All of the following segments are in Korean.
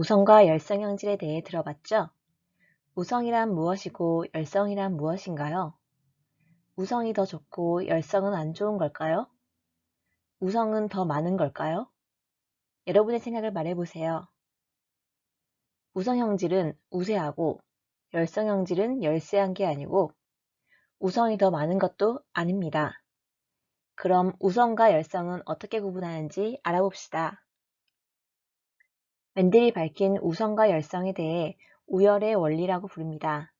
우성과 열성 형질에 대해 들어봤죠? 우성이란 무엇이고 열성이란 무엇인가요? 우성이 더 좋고 열성은 안 좋은 걸까요? 우성은 더 많은 걸까요? 여러분의 생각을 말해보세요. 우성 형질은 우세하고 열성 형질은 열세한 게 아니고 우성이 더 많은 것도 아닙니다. 그럼 우성과 열성은 어떻게 구분하는지 알아봅시다. 멘델이 밝힌 우성과 열성에 대해 우열의 원리라고 부릅니다.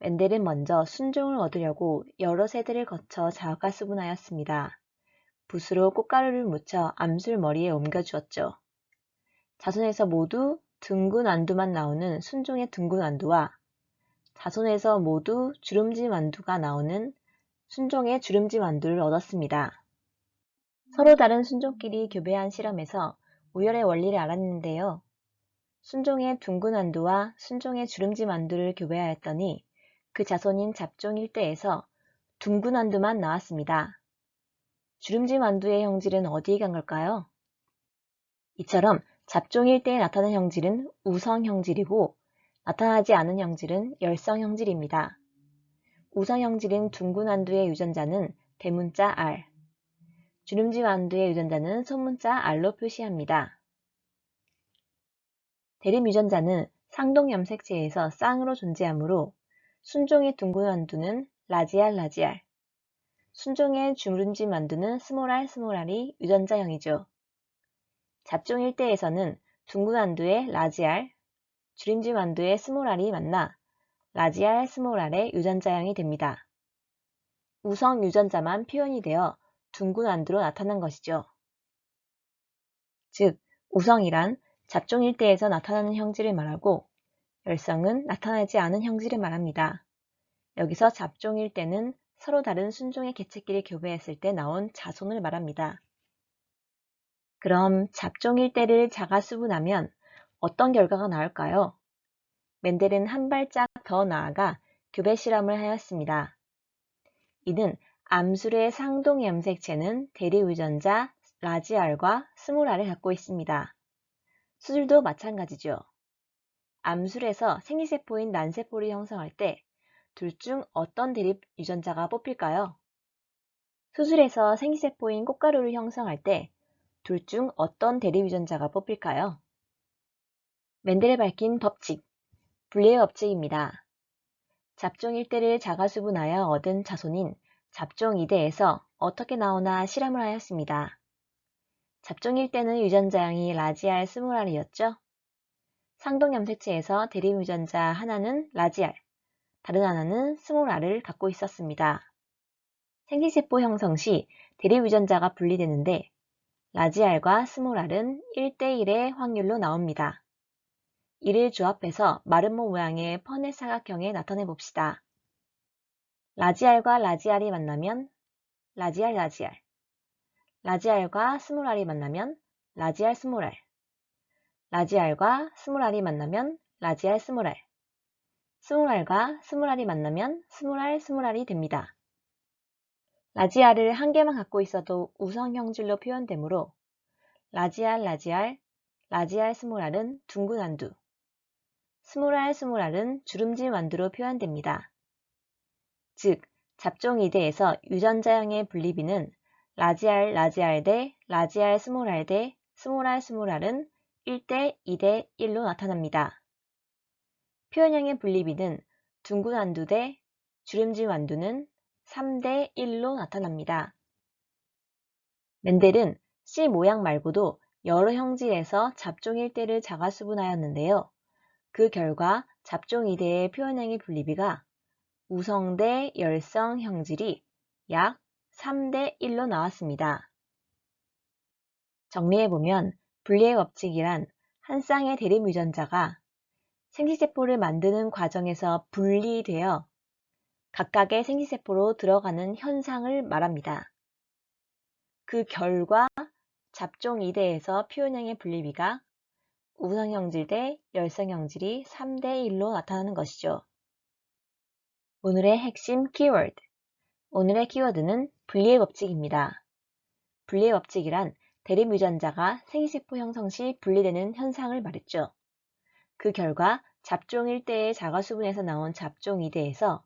멘델은 먼저 순종을 얻으려고 여러 세대를 거쳐 자가수분하였습니다. 붓으로 꽃가루를 묻혀 암술 머리에 옮겨주었죠. 자손에서 모두 등군 완두만 나오는 순종의 등군 완두와 자손에서 모두 주름지 완두가 나오는 순종의 주름지 완두를 얻었습니다. 서로 다른 순종끼리 교배한 실험에서 우열의 원리를 알았는데요. 순종의 둥근 완두와 순종의 주름지 완두를 교배하였더니 그 자손인 잡종 일대에서 둥근 완두만 나왔습니다. 주름지 완두의 형질은 어디에 간 걸까요? 이처럼 잡종 일대에 나타난 형질은 우성 형질이고 나타나지 않은 형질은 열성 형질입니다. 우성 형질인 둥근 완두의 유전자는 대문자 R, 주름지 완두의 유전자는 소문자 R로 표시합니다. 대립 유전자는 상동 염색체에서 쌍으로 존재하므로 순종의 둥근 완두는 라지알 라지알, 순종의 주름지 완두는 스몰알 스몰알이 유전자형이죠. 잡종 일대에서는 둥근 완두의 라지알, 주름지 완두의 스몰알이 만나 라지알 스몰알의 유전자형이 됩니다. 우성 유전자만 표현이 되어 둥근 완두로 나타난 것이죠. 즉, 우성이란 잡종 일대에서 나타나는 형질을 말하고 열성은 나타나지 않은 형질을 말합니다. 여기서 잡종 일대는 서로 다른 순종의 개체끼리 교배했을 때 나온 자손을 말합니다. 그럼 잡종 일대를 자가수분하면 어떤 결과가 나올까요? 멘델은 한 발짝 더 나아가 교배 실험을 하였습니다. 이는 암술의 상동 염색체는 대리유전자 라지알과 스몰알을 갖고 있습니다. 수술도 마찬가지죠. 암술에서 생리세포인 난세포를 형성할 때 둘 중 어떤 대립 유전자가 뽑힐까요? 수술에서 생리세포인 꽃가루를 형성할 때 둘 중 어떤 대립 유전자가 뽑힐까요? 멘델이 밝힌 법칙, 분리의 법칙입니다. 잡종 1대를 자가수분하여 얻은 자손인 잡종 2대에서 어떻게 나오나 실험을 하였습니다. 잡종 1대는 유전자형이 라지알 스몰알이었죠. 상동 염색체에서 대립 유전자 하나는 라지알, 다른 하나는 스몰알을 갖고 있었습니다. 생리세포 형성 시 대립 유전자가 분리되는데 라지알과 스몰알은 1대1의 확률로 나옵니다. 이를 조합해서 마름모 모양의 퍼넷 사각형에 나타내 봅시다. 라지알과 라지알이 만나면 라지알 라지알 라지알과 스몰알이 만나면 라지알 스몰알 라지알과 스몰알이 만나면 라지알 스몰알 스몰알과 스몰알이 만나면 스몰알 스몰알이 됩니다. 라지알을 한 개만 갖고 있어도 우성 형질로 표현되므로 라지알 라지알 라지알 스몰알은 둥근 안두 스몰알 스몰알은 주름지 완두로 표현됩니다. 즉, 잡종 2대에서 유전자형의 분리비는 라지알 라지알 대 라지알 스몰알 대 스몰알 스몰알은 1대 2대 1로 나타납니다. 표현형의 분리비는 둥근 완두 대 주름지 완두는 3대 1로 나타납니다. 멘델은 C 모양 말고도 여러 형질에서 잡종 1대를 자가수분하였는데요. 그 결과 잡종 2대의 표현형의 분리비가 우성 대 열성 형질이 약 3대 1로 나왔습니다. 정리해보면 분리의 법칙이란 한 쌍의 대립 유전자가 생리세포를 만드는 과정에서 분리되어 각각의 생리세포로 들어가는 현상을 말합니다. 그 결과 잡종 2대에서 표현형의 분리비가 우성형질 대 열성형질이 3대 1로 나타나는 것이죠. 오늘의 핵심 키워드 오늘의 키워드는 분리의 법칙입니다. 분리의 법칙이란 대립 유전자가 생리세포 형성 시 분리되는 현상을 말했죠. 그 결과 잡종 1대의 자가수분에서 나온 잡종 2대에서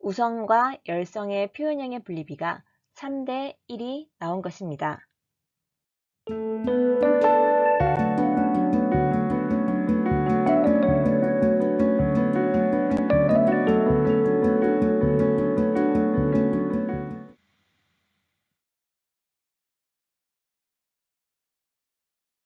우성과 열성의 표현형의 분리비가 3대 1이 나온 것입니다.